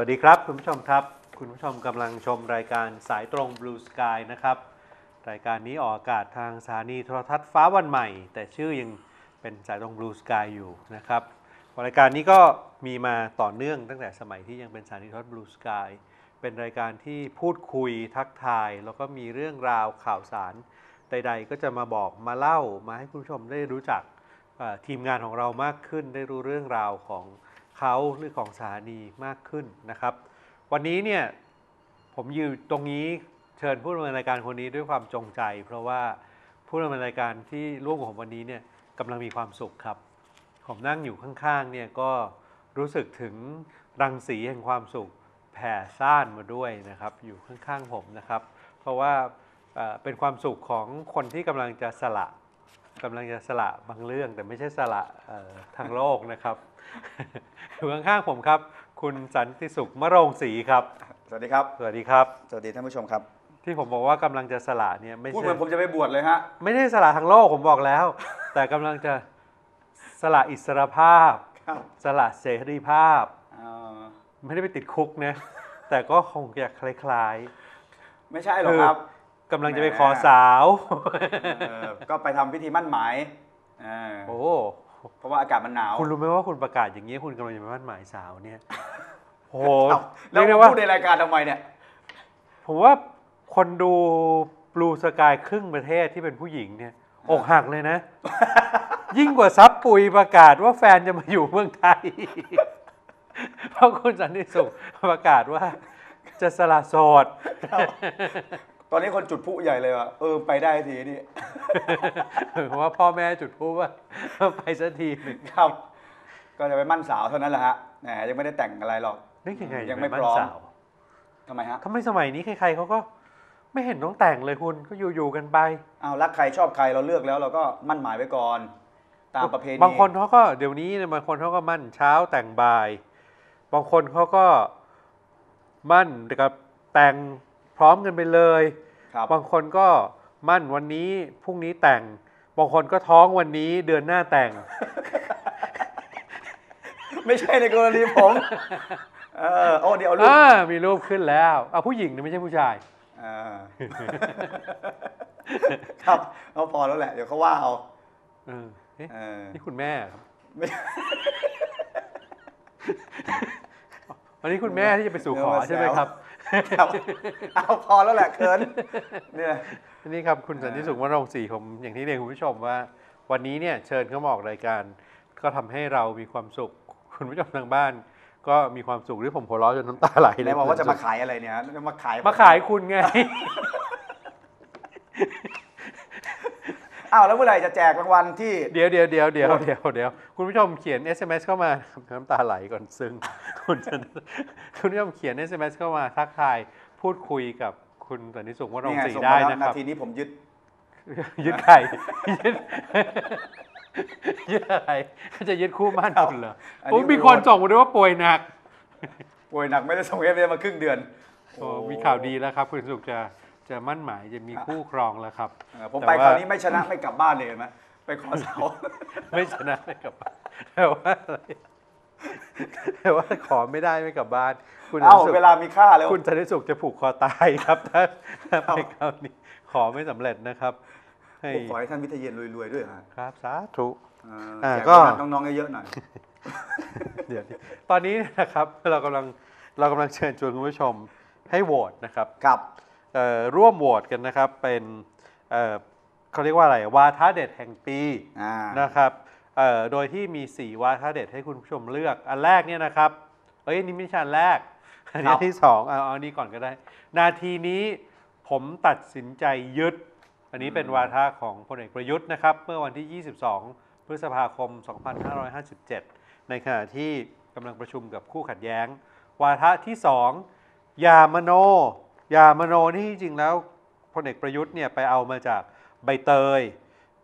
วัสดีครับ คุณผู้ชมครับ คุณผู้ชมกำลังชมรายการสายตรง Blue Sky นะครับ รายการนี้ออกอากาศทางสถานีโทรทัศน์ฟ้าวันใหม่ แต่ชื่อยังเป็นสายตรง Blue Sky อยู่นะครับรายการนี้ก็มีมาต่อเนื่องตั้งแต่สมัยที่ยังเป็นสถานีโทรทัศน์ Blue Sky เป็นรายการที่พูดคุยทักทาย แล้วก็มีเรื่องราวข่าวสารใด ๆ ก็จะมาบอกมาเล่ามาให้คุณผู้ชมได้รู้จักทีมงานของเรามากขึ้นได้รู้เรื่องราวของ เขาหรือของสถานีมากขึ้นนะครับ วันนี้เนี่ยผมอยู่ตรงนี้เชิญผู้ดำเนินรายการคนนี้ด้วยความจงใจ เพราะว่าผู้ดำเนินรายการที่ร่วมกับผมวันนี้เนี่ยกำลังมีความสุขครับ ผมนั่งอยู่ข้างๆเนี่ยก็รู้สึกถึงรังสีแห่งความสุขแผ่ซ่านมาด้วยนะครับ อยู่ข้างๆผมนะครับ เพราะว่าเอ่อเป็นความสุขของคนที่กำลังจะสละ กำลังจะสละบางเรื่องแต่ไม่ใช่สละเอ่อทางโลกนะครับอยู่ข้างๆผมครับ คุณสันติสุขมะโรงศรีครับ สวัสดีครับ สวัสดีครับ สวัสดีท่านผู้ชมครับ ที่ผมบอกว่ากำลังจะสละเนี่ยไม่พูดใช่เหมือนผมจะไปบวชเลยฮะไม่ได้สละทางโลกผมบอกแล้ว แต่กำลังจะสละอิสรภาพครับสละเสรีภาพเอ่อไม่ได้ไปติดคุกนะแต่ก็คงจะคล้ายไม่ใช่หรอกครับๆ กำลังจะไปแหมขอสาว เออก็ไปทำพิธีมั่นหมายเออโอ้ เพราะว่าอากาศมันหนาวคุณรู้ไหมว่าคุณประกาศอย่างนี้ยคุณกำลังจะไปมั่นหมายสาวเนี่ย โอ้โหเอ้าแล้เรีวยกได้มาว่า พูดในรายการทำไมเนี่ยผมว่าคนดูบลูสกายครึ่งประเทศที่เป็นผู้หญิงเนี่ยอกหักเลยนะ ยิ่งกว่าซับปุยประกาศว่าแฟนจะมาอยู่เมืองไทย เพราะคุณสันติสุขประกาศว่าจะสละโสด ตอนนี้คนจุดพลุใหญ่เลยว่ะเออไปได้ทีนี่เพราะว่าพ่อแม่จุดพูดว่าไปสักทีหนึ่งครับ ก็จะไปมั่นสาวเท่านั้นแหละฮะแหมยังไม่ได้แต่งอะไรหรอกนึกยังไงยังไม่จะปพร้อมนสาวทำไมฮะทำไมสมัยนี้ใครๆเขาก็ไม่เห็นต้องแต่งเลยคุณก็อยู่ๆกันไปเอารักใครชอบใครเราเลือกแล้วเราก็มั่นหมายไว้ก่อน ตามประเพณีบางคนเขาก็เดี๋ยวนี้เนี่ยบางคนเขาก็มั่นเช้าแต่งบ่าย บางคนเขาก็มั่นกับแต่ง พร้อมกันไปเลยครับบางคนก็มั่นวันนี้พรุ่งนี้แต่ง บางคนก็ท้องวันนี้เดือนหน้าแต่ง ไม่ใช่ในกรณีผมเออโอ้เดี๋ยวเอาลูกอ่ามีรูปขึ้นแล้วเอาผู้หญิงนะไม่ใช่ผู้ชายอ่าครับเอาพอแล้วแหละ เดี๋ยวเขาว่าเอาเออเอ๊ะเออนี่คุณแม่ครับไม่วันนี้คุณแม่ที่จะไปสู่ขอใช่ไหมครับ ครับเอาพอแล้วแหละเคินเนี่ยนี่ครับคุณสันติสุขวรงศรีผมอย่างที่เรียนคุณผู้ชมว่า วันนี้เนี่ยเชิญเขามาออกรายการ ก็ทำให้เรามีความสุข คุณผู้ชมทางบ้าน ก็มีความสุขหรือผมหัวเราะจนน้ำตาไหลไหเลนยบอกว่าจะมาขายอะไรเนี่ยจะมาขายมาขายคุณไงอ้าวแล้วเมื่อไหร่จะแจกรางวัลที่เดี๋ยวเดี๋ยวเดี๋ยวเดี๋ยวเดี๋ยวเดี๋ยวคุณผู้ชมเขียน SMS เข้ามาน้ำตาไหลก่อนซึ่ง คุณจะคุณผู้ชมเขียน SMS เข้ามาทักทาย พูดคุยกับคุณสันติสุขวรงนี่ไงศรีส่งได้มาแล้วนะคนารับ ทีนี้ผมยึด ยึดใครยึดยึดอะไรจะยึดคู่มั่นคุณเหรออันนี้ โอ้ยมีคนส่งมาด้วยว่าป่วยหนัก ป่วยหนักไม่ได้ส่งเอฟเมาครึ่งเดือนโอ้มีข่าวดีแล้วครับ คุณสุขจะจะมั่นหมายจะมีคู่ครองแล้วครับ เออผมแต่ไปว่า คราวนี้ไม่ชนะไม่กลับบ้านเลยเห็นไหมไปขอเสา ไม่ชนะไม่กลับบ้านแต่ว่าอะไร แต่ว่าขอไม่ได้ไม่กลับบ้าน คุณเอ้าสันติสุขเวลามีค่าแล้ว คุณสันติสุขจะผูกคอตายครับถ้าถ้าไปคราวนี้ขอไม่สำเร็จนะครับ ให้ผมขอให้ท่านวิทยเยนรวยๆด้วยฮะครับสาธุ เอ่ออ่าแจกก็ โบนัสน้องๆเยอะๆหน่อย เดี๋ยวนี้ตอนนี้นะครับเรากำลังเรากำลังเชิญชวนคุณผู้ชมให้โหวตนะครับครับ เอ่อร่วมโหวตกันนะครับเป็นเอ่อเขาเรียกว่าอะไรวาทะเด็ดแห่งปีอ่านะครับเอ่อ โดยที่มี 4 วาทะเด็ดให้คุณผู้ชมเลือก อันแรกเนี่ยนะครับเอ้ยนี่ไม่ใช่อันแรก อันนี้ที่สองเอาเอาอันนี้ก่อนก็ได้ นาทีนี้ผมตัดสินใจยึด อันนี้เป็นวาทะของพลเอกประยุทธ์นะครับ เมื่อวันที่ 22 พฤษภาคม 2557 ในขณะที่กำลังประชุมกับคู่ขัดแย้ง วาทะที่2อย่ามโนอย่ามโนนี่จริงๆแล้วพลเอกประยุทธ์เนี่ยไปเอามาจากใบเตย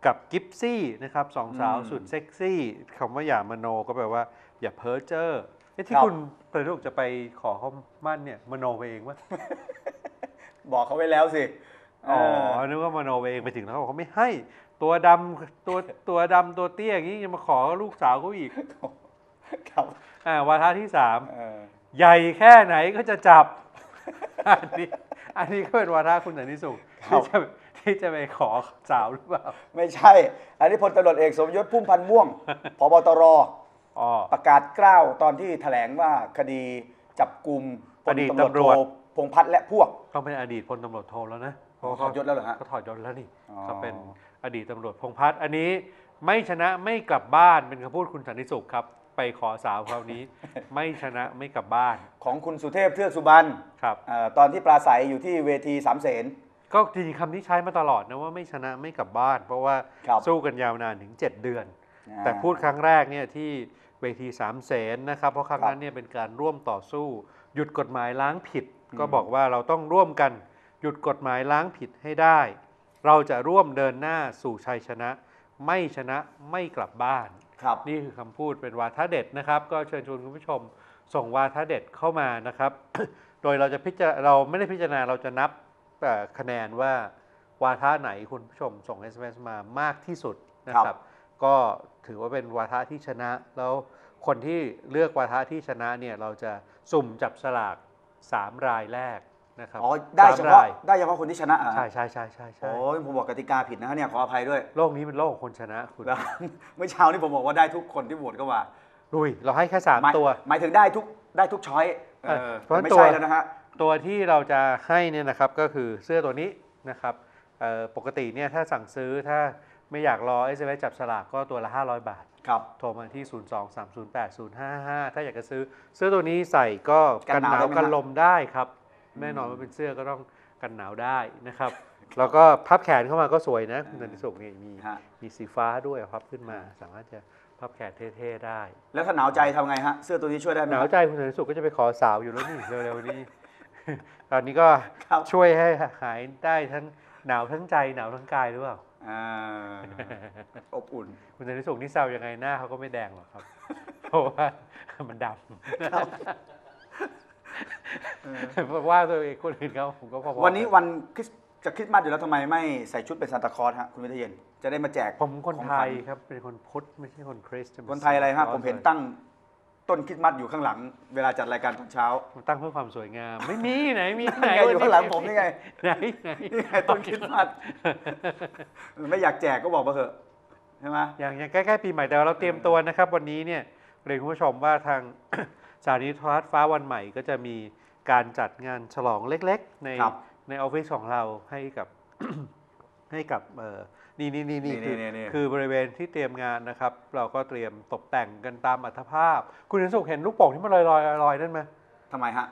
กับกิฟซี่นะครับสองสาวอืมสุดเซ็กซี่คำว่าอย่ามโนก็แปลว่า อย่าเพ้อเจ้อเอ๊ะที่ครับ คุณประยุทธ์จะไปขอเขามั่นเนี่ยมโนไปเองว่าบอกเขาไว้แล้วสิอ๋อเออนึกว่ามโนไปเองไปถึงแล้วเขาบอกเขาไม่ให้ ตัวดำตัวตัวดำตัวเตี้ยอย่างนี้ยังมาขอลูกสาวเขาอีกครับอ่าวาทะที่สาม เออใหญ่แค่ไหนก็จะจับ อันนี้อันนี้ก็เป็นวาระคุณสันติสุขครับที่จะ ที่จะไปขอสาวหรือเปล่า ไม่ใช่ อันนี้พลตำรวจเอกสมยศพุ่มพันธ์ม่วง พบตรอ๋อ ประกาศกล้าวตอนที่แถลงว่าคดีจับกลุ่มพอลดีตตำรวจตำรวจโทพงษ์พัฒน์และพวก ต้องเป็นอดีตพลตำรวจโทแล้วนะถอดยศแล้วเหรอฮะก็ถอดยศแล้วนี่อ๋อเขาเป็นอดีตตำรวจพงษ์พัฒน์อันนี้ไม่ชนะไม่กลับบ้านเป็นคำพูดคุณสันติสุขครับ ไปขอสาวคราวนี้ ไม่ชนะไม่กลับบ้านของคุณสุเทพเทือกสุบรรณครับ เอ่อตอนที่ปราศัยอยู่ที่เวทีสามเสน ก็จริงๆคำนี้ใช้มาตลอดนะว่าไม่ชนะไม่กลับบ้าน เพราะว่าครับสู้กันยาวนานถึง 7 เดือน อ่า แต่พูดครั้งแรกเนี่ยที่เวทีสามเสนนะครับ เพราะครั้งครับนั้นเนี่ยเป็นการร่วมต่อสู้ หยุดกฎหมายล้างผิดอืมก็บอกว่าเราต้องร่วมกัน หยุดกฎหมายล้างผิดให้ได้ เราจะร่วมเดินหน้าสู่ชัยชนะ ไม่ชนะไม่กลับบ้าน ครับ นี่คือคำพูดเป็นวาทะเด็ดนะครับ ก็เชิญชวนคุณผู้ชมส่งวาทะเด็ดเข้ามานะครับ โดยเราจะพิจารเราไม่ได้พิจารณาเราจะนับเอ่อ คะแนนว่าวาทะไหนคุณผู้ชมส่ง SMS มามากที่สุดนะคครัรับบก็ถือว่าเป็นวาทะที่ชนะ แล้วคนที่เลือกวาทะที่ชนะเนี่ยเราจะสุ่มจับสลาก 3 รายแรกนะครับอ๋อได้เฉสมพาะรายได้เฉพาะคนที่ชนะอะใช่ใช่ใช่ใช่ใช่โอ้ยผมบอกกติกาผิดนะฮะเนี่ยขออภัยด้วย โลกนี้เป็นโลกของคนชนะคุณแล้วเมื่อเช้านี่ผมบอกว่าได้ทุกคนที่โหวตเข้ามาลุยเราให้แค่สามหมายตัว หมายถึงได้ทุกได้ทุกช้อยเออเพราะแต่ไม่ตัวใช่แล้วนะฮะ ตัวที่เราจะให้เนี่ยนะครับก็คือเสื้อตัวนี้นะครับเอ่อปกติเนี่ยถ้าสั่งซื้อถ้าไม่อยากรอ SMS จับสลากก็ตัวละ 500 บาทครับโทรมาที่ 023080555 ถ้าอยากจะซื้อเสื้อตัวนี้ใส่ก็กักันนหหนานาววได้ไหมกันฮะลมได้ครับแน่นอนว่าเป็นเสื้อก็ต้องกันหนาวได้นะครับ แล้วก็พับแขนเข้ามาก็สวยนะคุณสันติสุขนี่มีฮะมีสีฟ้าด้วยพับขึ้นมา สามารถจะพับแขนเท่ๆได้ แล้วถ้าหนาวใจทำไงฮะเสื้อตัวนี้ช่วยได้ไหมหนาวครับใจคุณสันติสุขก็จะไปขอสาวอยู่แล้วนี่เร็วๆนี้ ตอนนี้ก็ครับ ช่วยให้หายได้ทั้งหนาวทั้งใจหนาวทั้งกายหรือเปล่า อ่าอบอุ่น คุณสันติสุขนี่แซวยังไงหน้าเขาก็ไม่แดงหรอกครับ เพราะว่ามันดำว่าตัวเองคนอื่นเขาผมก็พอๆวันนี้วันคริสจะคริสต์มาสอยู่แล้วทำไมไม่ใส่ชุดเป็นซานตาคลอสฮะคุณวิทยเย็น จะได้มาแจกผมคนของไทขวัยญครับเป็นคนพุทธไม่ใช่คนคริสต์จะาคนไทยอะไรฮะใส่ผมเห็นลยตั้ง ต้นคริสต์มาสอยู่ข้างหลัง เวลาจัดรายการตอนเช้าผมตั้งเพื่อความสวยงาม ไม่มีไหนมีไหนไงอยู่ข้างหลังผมนี่ไงไหนไหนนี่ไงต้นคริสต์มาสไม่อยากแจกก็บอกมาเถอะใช่ไหมอย่างอย่างใกล้ๆปีใหม่แต่ว่าเราเตรียมตัวนะครับ วันนี้เนี่ยเรียนคุณผู้ชมว่าทางสถานีโทรทัศน์ฟ้าวันใหม่ก็จะมีการจัดงานฉลองเล็ก ๆ ในครับในออฟฟิศของเราให้กับให้กับ เอ่อนี่นี่นี่นี่คือนี่นี่ คือบริเวณที่เตรียมงานนะครับ เราก็เตรียมตกแต่งกันตามอัตภาพ คุณเห็นสุขเห็นลูกโป่งที่มันลอยลอยๆลอยๆนั่นไหมทำไมฮะ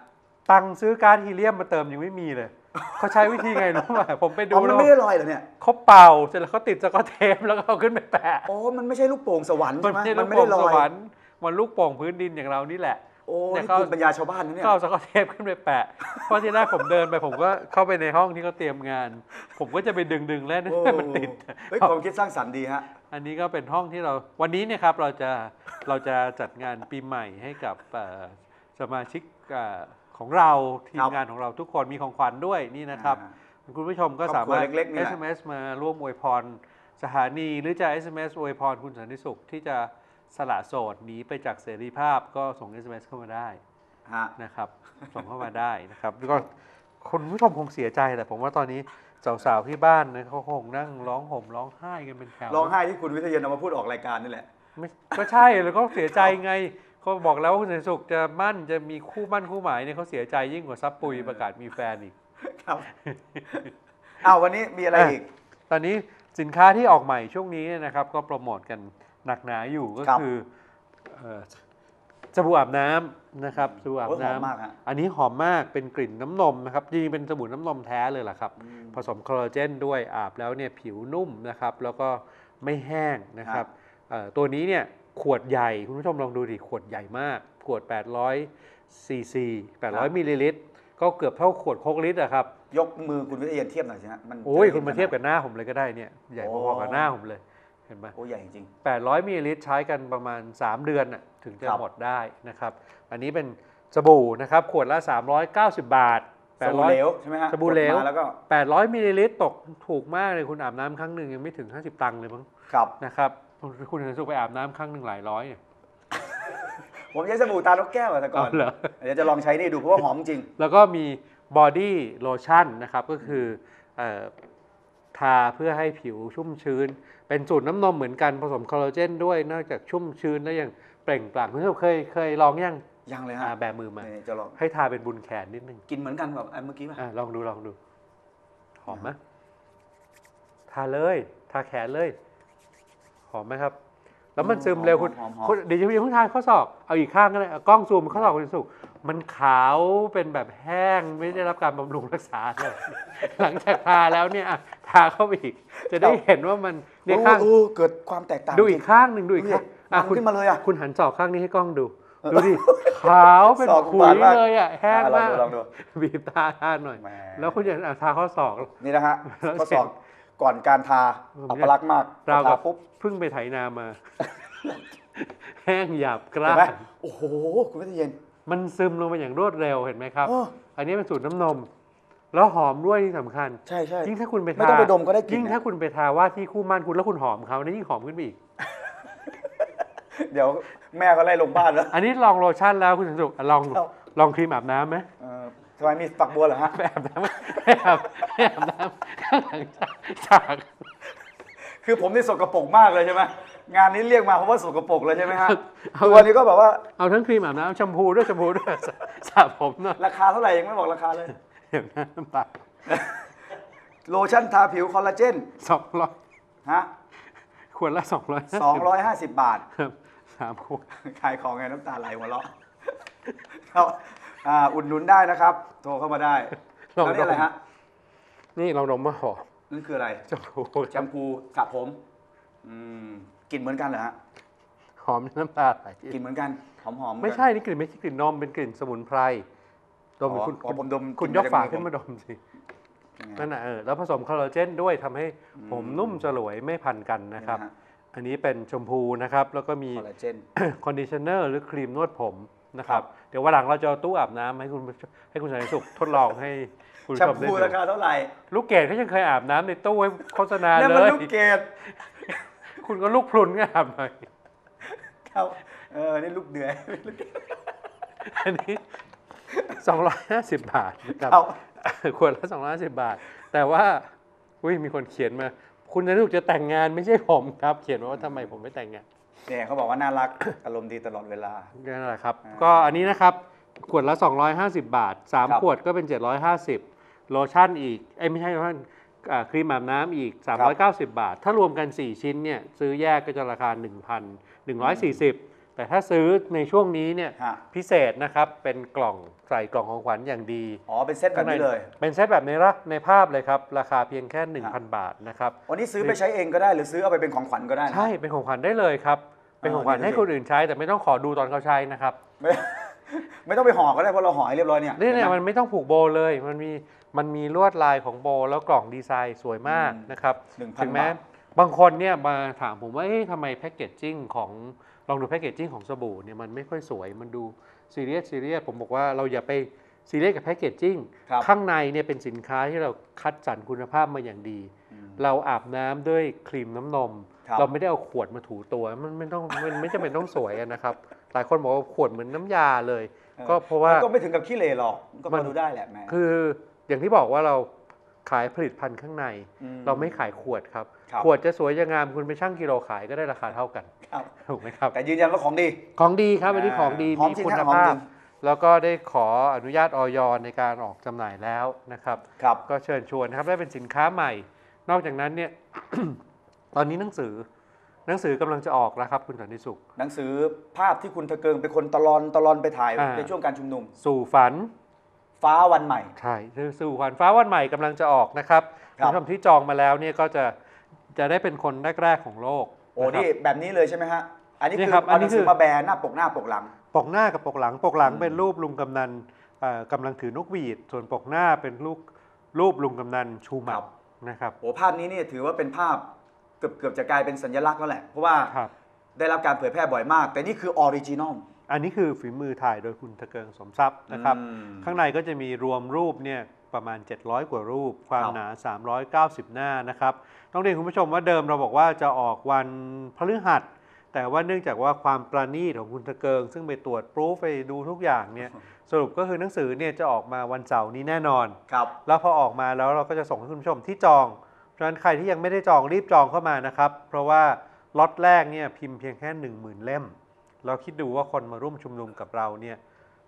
ตังค์ซื้อการ์ดฮีเลียมมาเติมยังไม่มีเลย เขาใช้วิธีไงรู้ไหมผมไปดูอ๋อมันแล้วไม่ได้ลอยเหรอเนี่ยเขาเป่าเสร็จแล้วเขาติดสกอตเทปแล้วก็เอาขึ้นไปแปะ อ๋อมันไม่ใช่ลูกโป่งสวรรค์มัใช่นไหมไม่ใช่มัลูนกไม่โป่ได้งลสอยวรรค์มันลูกโป่งพื้นดินอย่างเรานี่แหละ โอ้เนี่ยนี่เขาภูมิปัญญาชาวบ้านนะเนี่ยก็เอาสกอตเทปขึ้นไปแปะเพราะที่แรกผมเดินไปผมก็เข้าไปในห้องที่เขาเตรียมงาน ผมก็จะไปดึงดึงๆแล้วโอ้มันติดเฮ้ยความคิดสร้างสรรค์ดีฮะอันนี้ก็เป็นห้องที่เราวันนี้เนี่ยครับเราจะเราจะจัดงานปีใหม่ให้กับเอ่อสมาชิกเอ่อของเราทีครัมบงานของเราทุกคนมีของขวัญด้วยนี่นะครับ คุณผู้ชมก็ครสาอบครัวมารถเล็กๆนี่แหละ SMS มาร่วมอวยพรสถานีหรือจะ SMS อวยพรคุณสันติสุขที่จะ สละโสดหนีไปจากเสรีภาพก็ส่ง SMS เข้ามาได้ฮะนะครับ ส่งเข้ามาได้นะครับแล้วก็คุณผู้ชมคงเสียใจแต่ผมว่าตอนนี้สาวๆที่บ้านนะเขาคงนั่งร้องห่มร้องไห้กันเป็นแถวร้องไห้ที่คุณวิทยาเอามาพูดออกรายการนี่แหละไม่ก็ใช่แล้วก็เสียใจไงเขาบอกแล้วว่าคุณสันติสุขจะมั่นจะมีคู่มั่นคู่หมายเนี่ยเขาเสียใจยิ่งกว่าซับปุยประกาศมีแฟนอีกครับอ้าววันนี้มีอะไรอะอีก ตอนนี้สินค้าที่ออกใหม่ช่วงนี้เนี่ยนะครับ ก็โปรโมทกัน หนักหนาอยู่ก็ครับคือเอ่อสบู่อาบน้ำนะครับสบู่อาบโอ้ยหอมน้ำมากฮะ อันนี้หอมมากเป็นกลิ่นน้ำนมนะครับจริงๆเป็นสบู่น้ำนมแท้เลยล่ะครับ ผสมคอลลาเจนด้วยอาบแล้วเนี่ยผิวนุ่มนะครับแล้วก็ไม่แห้งนะครับเอ่อตัวนี้เนี่ยขวดใหญ่ คุณผู้ชมลองดูดิขวดใหญ่มาก ขวด 800ซีซีครับ 800มิลลิลิตรก็เกือบเท่าขวดโคกลิตรอะครับยกมือคุณวิทยาเทียบหน่อยสิฮะมันโอ้ยจะได้คุณมาเทียบห็กับหน้าผมเลยก็ได้เนี่ยใหญ่โอ้พอๆกับหน้าผมเลย เห็นไหมโอ้ใหญ่จริง800มิลลิลิตรใช้กันประมาณ 3 เดือนน่ะถึงจะครับหมดได้นะครับ อันนี้เป็นสบู่นะครับ ขวดละ 390 บาทๆสบู่เหล800วใช่ไหมฮะสบู่เหลวกดมาแล้วก็800มิลลิลิตรตกถูกมากเลยคุณอาบน้ำครั้งหนึ่งยังไม่ถึง 50 ตังค์เลยมั้งครับนะครับ คุณคุณสุขไปอาบน้ำครั้งหนึ่งหลายร้อยเนี่ยผมใช้สบู่ตานกแก้วอะแต่ก่อนเอาเหรอเดี๋ยวจะลองใช้นี่ดูเพราะว่าหอมจริง แล้วก็มีบอดี้โลชั่นนะครับก็คือเอ่อ ทาเพื่อให้ผิวชุ่มชื้น เป็นสูตรน้ำนมเหมือนกันผสมคอลลาเจนด้วยนอกจากชุ่มชื้นแล้วยังเปล่งปลั่งคุณผู้ชมเคยเคยลองยังยังเลยอ่าฮะแบมือมานี่จะลองให้ทาเป็นบุญแขนนิดนึงกินเหมือนกันแบบอันเมื่อกี้ป่ะอะลองดูลองดูหอมไหมทาเลย ทาแขนเลย หอมไหมครับ แล้วมันซึมเร็วคุณหอมหอมคุณเดี๋ยวอย่าเพิ่งทาข้อศอกเอาอีกข้างก็ได้เอากล้องซูมข้อศอกคุณสุข มันขาวเป็นแบบแห้งไม่ได้รับการบำรุงรักษาเลย หลังจากทาแล้วเนี่ยอะทาเข้าไปอีก จะได้เห็นว่ามันเนี่ยข้างโอ้โหเกิดความแตกต่างดูอีกข้างหนึ่งดูอีกข้างอะอะคุณขึ้นมาเลยอะคุณหันศอกข้างนี้ให้กล้องดูดูดิขาวเป็นศอกขุบายดมากเลยอะแห้งอะลองมากดูลองดูบีบตาทาหน่อยแหมแล้วคุณจะเอาทาข้อศอกนี่นะฮะแล้วข้อศอกก่อนการทาผมอัปลักษณ์มากราวทากับปุ๊บเพิ่งไปไถนามา แห้งหยาบกร้าเห็นไหมนโอ้โห คุณวิทยเย็น มันซึมลงไปอย่างรวดเร็วเห็นไหมครับเอออันนี้เป็นสูตรน้ำนม แล้วหอมด้วยที่สำคัญ ใช่ใช่ ยิ่งถ้าคุณไปไม่ทาต้องไปดมก็ได้กลิ่นยิ่งนะถ้าคุณไปทาว่าที่คู่มั่นคุณแล้วคุณหอมเขานี่ยิ่งหอมขึ้นไปอีก เดี๋ยวแม่ก็ไล่ลงบ้านแล้ว อันนี้ลองโลชั่นแล้วคุณสันสุขอะลองครับ ลองครีมอาบน้ำไหมเออทำไมมีฝักบัวเหรอฮะ ไปอาบน้ำไปอาบไปอาบน้ำข้างหลังฉาก คือผมนี่สกปรกมากเลยใช่ไหม งานนี้เรียกมาเพราะว่าสกปรกเลยใช่ไหมฮะเอาตัวนี้ก็แบบว่าเอาทั้งครีมอาบน้ำแชมพูด้วยแชมพูด้วยสระสระผมหน่อยราคาเท่าไหร่ยังไม่บอกราคาเลยเดี๋ยวนะน้ำตาโลชั่นทาผิวคอลลาเจนสองร้อยฮะขวดละสองร้อย250บาทครับสามขวดขายของไงน้ำตาไหลหัวเราะครับอ่าอุดหนุนได้นะครับ โทรเข้ามาได้ลองแล้วนี่อะไรฮะนี่ลองดมมาหอมนั่นคืออะไรแชมพูแชมพูสระผม อืม กลิ่นเหมือนกันเหรอฮะหอมน้ำตาไหลกลิ่นเหมือนกันหอมหอมๆเหอนกันไม่ใช่นี่กลิ่นไม่ใช่กลิ่นนมเป็นกลิ่นสมุนไพรดมอ๋อคุณอ๋อผมดมคุณกลิ่ยนกฝาจากมือขึ้นผมมาดมสินั่นน่ะเออแล้วผสมคอลลาเจนด้วยทำให้ผมนุ่มสลวยไม่พันกันนะครับนี่ฮอันนี้เป็นชมพูนะครับ แล้วก็มีคอลลาเจนคอนดิชเนอร์หรือครีมนวดผมนะครับครับเดี๋ยววันหลังเราจะเอาตู้อาบน้ำให้คุณให้คุณสันติสุขทดลองให้คุณแชผู้มชมได้พูดูราคาเท่าไหร่ ลูกเกดเขายังเคยอาบน้ำในตู้ให้โฆษณานั่นเลมันยลูกเกด คุณก็ลูกพรุนก็อาบหน่อยครับเออนี่ลูกเดือยอันนี้250บาทนะครับครับขวดละ250บาท แต่ว่าอุ้ยมีคนเขียนมา คุณนันทุกจะแต่งงานไม่ใช่ผมครับ เขียนมาว่าทำไมผมไม่แต่งงานเนี่ยเขาบอกว่าน่ารักอารมณ์ดีตลอดเวลานั่นแหละครับอ่าก็อันนี้นะครับขวดละ 250 บาทครับ3ขวดก็เป็น 750 โลชั่นอีก เอ้ยไม่ใช่โลชั่นอ่า ครีมอาบน้ำอีก 390 บาท ถ้ารวมกัน 4 ชิ้นเนี่ยซื้อแยกก็จะราคา 1,140 แต่ถ้าซื้อในช่วงนี้เนี่ยฮะ พิเศษนะครับเป็นกล่องใส่กล่องของขวัญอย่างดีอ๋อ เป็นเซตแบบนี้เลย เป็นเซตแบบในรักในภาพเลยครับ ราคาเพียงแค่ 1,000 บาทนะครับ วันนี้ซื้อไปใช้เองก็ได้ หรือซื้อเอาไปเป็นของขวัญก็ได้นะ ใช่เป็นของขวัญได้เลยครับ เป็นของขวัญอ่าให้คนอื่นใช้แต่ไม่ต้องขอดูตอนเขาใช้นะครับ ไม่ ไม่ต้องไปห่อก็ได้เพราะเราห่อให้เรียบร้อยเนี่ยนี่เนี่ยห็ไหมันไม่ต้องผูกโบเลย มันมี มันมีลวดลายของโบแล้วกล่องดีไซน์สวยมากอืมนะครับ1,000ถึงแม้บาทบางคนเนี่ยมาถามผมว่าเอ๊ะทำไมแพคเกจจิ้งของลองดูแพคเกจจิ้งของสบู่เนี่ยมันไม่ค่อยสวยมันดูซีเรียสซีเรียสผมบอกว่าเราอย่าไปซีเรียสกับแพคเกจจิ้งครับข้างในเนี่ยเป็นสินค้าที่เราคัดสรรคุณภาพมาอย่างดีอืมเราอาบน้ำด้วยครีมน้ำนมครับเราไม่ได้เอาขวดมาถูตัว มันไม่ต้องมันไม่จำเป็นต้องสวยอะนะครับ หลายคนบอกว่าขวดเหมือนน้ำยาเลย ก็เพราะว่าก็ไม่ถึงกับขี้เหร่หรอกก็มัพอนดูได้แหละแม่คือ อย่างที่บอกว่าเราขายผลิตภัณฑ์ข้างในมเราไม่ขายขวดครับครับ ขวดจะสวยจะงามคุณไปชั่งกิโลขายก็ได้ราคาเท่ากันครับถูกไหมครับแต่ยืนยันว่าของดี ของดีครับอันนี้อ่าของดีหอมมีจริงคุณฮะหอมภาจริพงแล้วก็ได้ขออนุญาตออยในการออกจำหน่ายแล้วนะครับครับ ก็เชิญชวนนะครับได้เป็นสินค้าใหม่ นอกจากนั้นเนี่ยตอนนี้หนังสือหนังสือกำลังจะออกแล้วครับคุณสันติสุข หนังสือภาพที่คุณทะเกิงเป็นคนตะลอนตะลอนไปถ่ายอ่าในช่วงการชุมนุม สู่ฝัน ฟ้าวันใหม่ ใช่คือสู่ขวัญฟ้าวันใหม่กำลังจะออกนะครับครัคุบณผู้ชมที่จองมาแล้วเนี่ยก็จะจะได้เป็นคนแรก ๆ ของโลก โอ้ะครับนี่แบบนี้เลยใช่ไหมฮะ อันนี้นี่คือครับอัเอานหนี้นังสือคือ มาแบนหน้าปกหน้าปกหลัง ปกหน้ากับปกหลัง ปกหลังอืม เป็นรูปลุงกำนันเอ่อกำลังถือนกหวีด ส่วนปกหน้าเป็นรูปรูปลุงกำนันชูหมัดนะครับ โอ้ภาพนี้นี่ถือว่าเป็นภาพเกือบเกือบจะกลายเป็นสัญลักษณ์แล้วแหละ เพราะว่าครับ ได้รับการเผยแพร่บ่อยมาก แต่นี่คือออริจินอล อันนี้คือฝีมือถ่ายโดยคุณตะเกิงสมทรัพย์นะครับอืมข้างในก็จะมีรวมรูปเนี่ยประมาณ 700 กว่ารูป ความครับหนา 390 หน้านะครับ ต้องเรียนคุณผู้ชมว่าเดิมเราบอกว่าจะออกวันพฤหัส แต่ว่าเนื่องจากว่าความประณีตของคุณตะเกิง ซึ่งไปตรวจปรูฟไปดูทุกอย่างเนี่ยสรุปก็คือหนังสือเนี่ยจะออกมาวันเสาร์นี้แน่นอนครับแล้วพอออกมาแล้วเราก็จะส่งให้คุณผู้ชมที่จอง เพราะฉะนั้นใครที่ยังไม่ได้จองรีบจองเข้ามานะครับ เพราะว่าล็อตแรกเนี่ยพิมพ์เพียงแค่ 1 0,000 เล่ม เราคิดดูว่าคนมาร่วมชุมนุมกับเราเนี่ย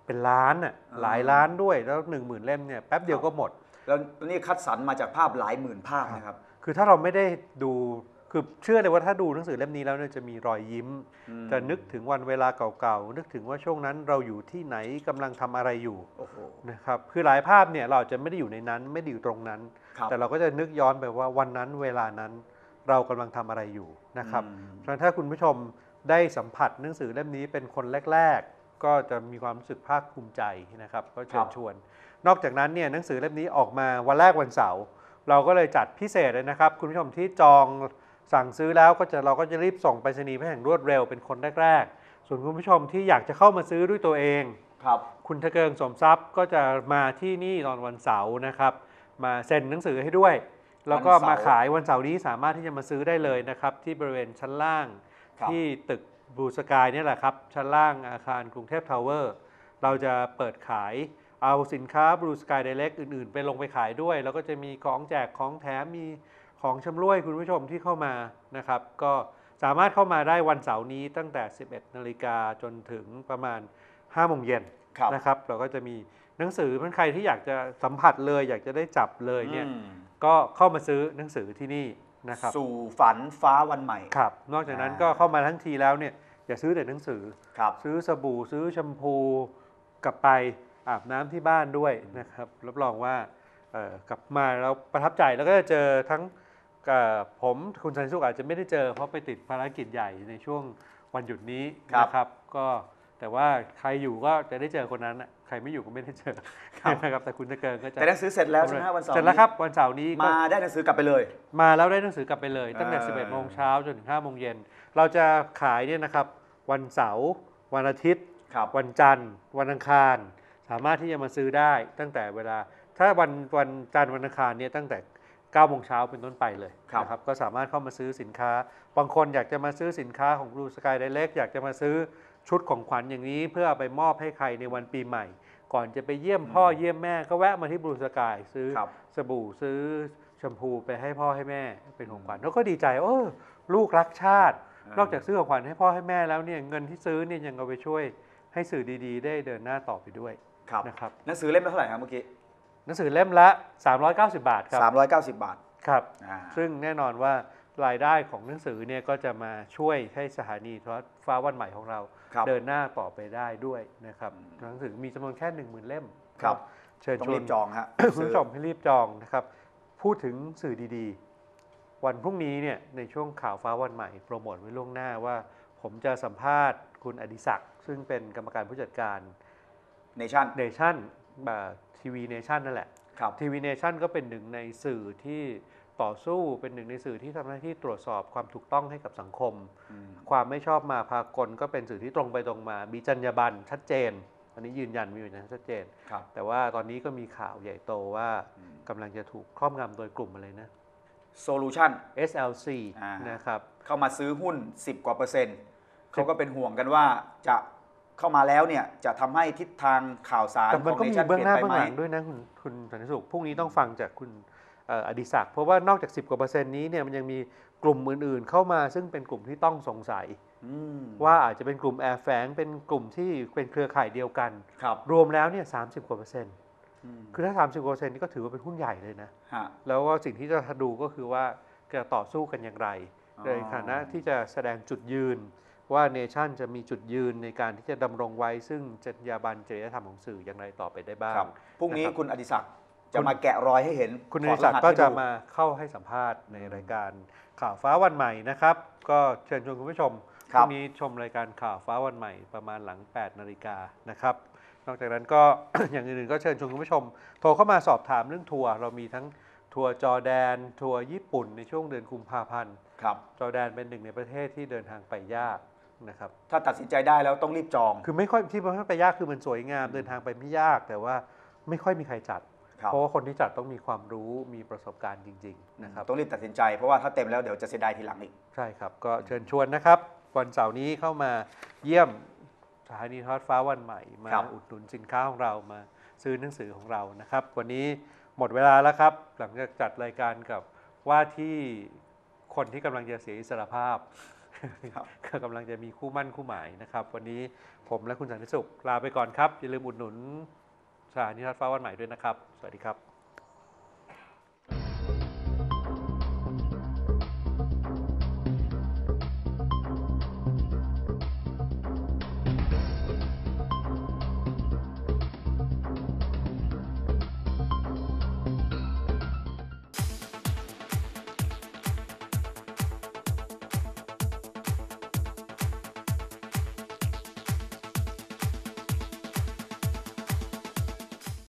เป็นล้านอะอ่าหลายล้านด้วยแล้ว1 0,000เล่มเนี่ยแป๊บเดียวก็หมด แล้วนี่คัดสรรมาจากภาพหลายหมื่นภาพนะครับ คือถ้าเราไม่ได้ดูคือเชื่อเลยว่าถ้าดูหนังสือเล่มนี้แล้วเนี่ยจะมีรอยยิ้มอืมจะนึกถึงวันเวลาเก่าๆ นึกถึงว่าช่วงนั้นเราอยู่ที่ไหนกำลังทำอะไรอยู่โอ้โหนะครับคือหลายภาพเนี่ยเราอาจจะไม่ได้อยู่ในนั้นไม่ได้อยู่ตรงนั้นครับแต่เราก็จะนึกย้อนไปว่าวันนั้นเวลานั้นเรากำลังทำอะไรอยู่นะครับอืมเพราะฉะนั้นถ้าคุณผู้ชม ได้สัมผัสหนังสือเล่มนี้เป็นคนแรก ๆ ก็จะมีความรู้สึกภาคภูมิใจนะครับ ก็เชิญชวน นอกจากนั้นเนี่ยหนังสือเล่มนี้ออกมาวันแรกวันเสาร์เราก็เลยจัดพิเศษเลยนะครับ คุณผู้ชมที่จองสั่งซื้อแล้วก็จะเราก็จะรีบส่งไปรษณีย์ไปแห่งรวดเร็วเป็นคนแรกๆ ส่วนคุณผู้ชมที่อยากจะเข้ามาซื้อด้วยตัวเองครับคุณทะเกิงสมทรัพย์ก็จะมาที่นี่ตอนวันเสาร์นะครับ มาเซ็นหนังสือให้ด้วย แล้วก็วันเสาร์มาขายวันเสาร์นี้สามารถที่จะมาซื้อได้เลยนะครับ ที่บริเวณชั้นล่าง ครับ ที่ตึกบลูสกายนี่ยแหละครับ ชั้นล่างอาคารกรุงเทพทาวเวอร์ เราจะเปิดขายเอาสินค้าบลูสกายไดเ c กอื่น ๆ ไปลงไปขายด้วย แล้วก็จะมีของแจกของแถมมีของชำร่วยคุณผู้ชมที่เข้ามานะครับ ก็สามารถเข้ามาได้วันเสาร์นี้ตั้งแต่ 11 นาฬิกาจนถึงประมาณ 5 โมงเย็นครับนะครับ เราก็จะมีหนังสือมันใครที่อยากจะสัมผัสเลย อยากจะได้จับเลยเนี่ยอืม ก็เข้ามาซื้อหนังสือที่นี่ นะครับสู่ฝันฟ้าวันใหม่ ครับ นอกจากนั้นอ่าก็เข้ามาทั้งทีแล้วเนี่ยอย่าซื้อแต่หนังสือ ครับ ซื้อสบู่ซื้อแชมพูกลับไปอาบน้ำที่บ้านด้วยนะครับรับรองว่าเอ่อกลับมาแล้วประทับใจแล้วก็จะเจอทั้งเอ่อผมคุณสันติสุขอาจจะไม่ได้เจอ เพราะไปติดภารกิจใหญ่ในช่วงวันหยุดนี้ครับ นะครับ ก็ แต่ว่าใครอยู่ก็จะได้เจอคนนั้นน่ะใครไม่อยู่ก็ไม่ได้เจอครับนะครับแต่คุณตะเกิงก็จะแต่หนังสือเสร็จแล้วใช่ไหมฮะวันเสาร์เสร็จแล้วครับวันเสาร์นี้ก็มาได้หนังสือกลับไปเลย มาแล้วได้หนังสือกลับไปเลย ตั้งแต่เออ11โมงเช้าจนถึง5โมงเย็นเราจะขายเนี่ยนะครับวันเสาร์วันอาทิตย์ครับวันจันทร์ วันอังคาร สามารถที่จะมาซื้อได้ตั้งแต่เวลา ถ้าวันวันจันทร์วันอังคารเนี่ยตั้งแต่9โมงเช้าเป็นต้นไปเลยครับนะครับก็สามารถเข้ามาซื้อสินค้า บางคนอยากจะมาซื้อสินค้าของ Blue Sky Direct อยากจะมาซื้อ ชุดของขวัญอย่างนี้เพื่อเอาไปมอบให้ใครในวันปีใหม่ ก่อนจะไปเยี่ยมพ่อเยี่ยมแม่ก็แวะมาที่ Blue Sky ซื้อครับสบู่ซื้อแชมพูไปให้พ่อให้แม่เป็นของขวัญเขาก็ดีใจเออลูกรักชาติ นอกจากซื้อของขวัญให้พ่อให้แม่แล้วเนี่ยเงินที่ซื้อเนี่ยยังเอาไปช่วยให้สื่อดีๆ ได้เดินหน้าต่อไปด้วยครับนะครับหนังสือเล่มละเท่าไหร่ครับเมื่อกี้หนังสือเล่มละ 390 บาทครับ390 บาทครับอ่าซึ่งแน่นอนว่า รายได้ของหนังสือเนี่ยก็จะมาช่วยให้สถานีโทรทัศน์ฟ้าวันใหม่ของเรา ครับเดินหน้าต่อไปได้ด้วยนะครับอืมหนังสือมีจำนวนแค่1 0,000 เล่มครับ เชิญต้องชวรีน บจองฮะคุณผู้ชมให้รีบจองนะครับ พูดถึงสื่อดีๆ วันพรุ่งนี้เนี่ยในช่วงข่าวฟ้าวันใหม่โปรโมทไว้ล่วงหน้าว่า ผมจะสัมภาษณ์คุณอดิศักดิ์ซึ่งเป็นกรรมการผู้จัดการเนชั่นเนชั่นทีวีเนชั่นนั่นแหละครับทีวีเนชั่นก็เป็นหนึ่งในสื่อที่ ต่อสู้เป็นหนึ่งในสื่อที่ทำหน้าที่ตรวจสอบความถูกต้องให้กับสังคมอืมความไม่ชอบมาพากลก็เป็นสื่อที่ตรงไปตรงมา มีจรรยาบรรณชัดเจน อันนี้ยืนยันมีอยู่นะชัดเจนครับแต่ว่าตอนนี้ก็มีข่าวใหญ่โตว่าอืมกำลังจะถูกครอบงำโดยกลุ่มอะไรนะโซลูชัน SLC อ่านนะครับเข้ามาซื้อหุ้น 10 กว่าเปอร์เซ็นต์เขาก็เป็นห่วงกันว่าจะเข้ามาแล้วเนี่ยจะทำให้ทิศทางข่าวสารแต่ขมันองก็เนมีชั่นเบื้เปองลี่ยหนน้าไปเบื้องไหมหลังด้วยนะคุณคุณสันติสุขพรุ่งนี้ต้องฟังจากคุณเอ่ออดิศักดิ์เพราะว่านอกจาก 10กว่าเปอร์เซ็นต์นี้เนี่ยมันยังมีกลุ่มอื่นๆ เข้ามาซึ่งเป็นกลุ่มที่ต้องสงสัยอืมว่าอาจจะเป็นกลุ่มแอบแฝงเป็นกลุ่มที่เป็นเครือข่ายเดียวกันครับรวมแล้วเนี่ยสากว่าเปอร์เซ็นต์อืมคือถ้า 30กว่าเปอร์เซ็นต์นี่ก็ถือว่าเป็นหุ้นใหญ่เลยนะฮะแล้วก็สิ่งที่จะดูก็คือว่าจะต่อสู้กันอย่างไรอ๋อในฐานะที่จะแสดงจุดยืนว่าเนชั่นจะมีจุดยืนในการที่จะดำรงไว้ซึ่งจรรยาบรรณจริยธรรมของสื่ออย่างไรต่อไปได้บ้างครับพรุ่งนี้นะครับคุณอดิศักดิ์ จะมาแกะรอยให้เห็นคุณถนิอดสักดิ์รหัสก็ให้จะดูมาเข้าให้สัมภาษณ์ในรายการข่าวฟ้าวันใหม่นะครับ ก็เชิญชวนคุณผู้ชมพครับรุ่งนี้ชมรายการข่าวฟ้าวันใหม่ประมาณหลัง 8 นาฬิกานะครับ นอกจากนั้นก็อย่างอื่นๆก็เชิญชวนคุณผู้ชม โทรเข้ามาสอบถามเรื่องทัวร์เรามีทั้งทัวร์จอร์แดน ทัวร์ญี่ปุ่นในช่วงเดือนกุมภาพันธ์ครับจอร์แดนเป็นหนึ่งในประเทศที่เดินทางไปยากนะครับถ้าตัดสินใจได้แล้วต้องรีบจอง คือไม่ค่อยที่มันไปยากคือมันสวยงามเดินทางไปไม่ยากแต่ว่าไม่ค่อยมีใครจัด ครับ เพราะว่าคนที่จัดต้องมีความรู้มีประสบการณ์จริง ๆ นะครับ ต้องรีบตัดสินใจเพราะว่าถ้าเต็มแล้วเดี๋ยวจะเสียดายทีหลังอีก ใช่ครับ ก็เชิญชวนนะครับ วันเสาร์นี้เข้ามาเยี่ยมสถานีโทอดฟ้าวันใหม่ มาครับ อุดหนุนสินค้าของเรามาซื้อหนังสือของเรานะครับ วันนี้หมดเวลาแล้วครับ หลังจากจัดรายการกับว่าที่คนที่กำลังจะเสียอิสรภาพ ครับก็กำลังจะมีคู่มั่นคู่หมายนะครับ วันนี้ผมและคุณสันติสุขลาไปก่อนครับ อย่าลืมอุดหนุน สถานีโทอดฟ้าวันใหม่ด้วยนะครับ สวัสดีครับ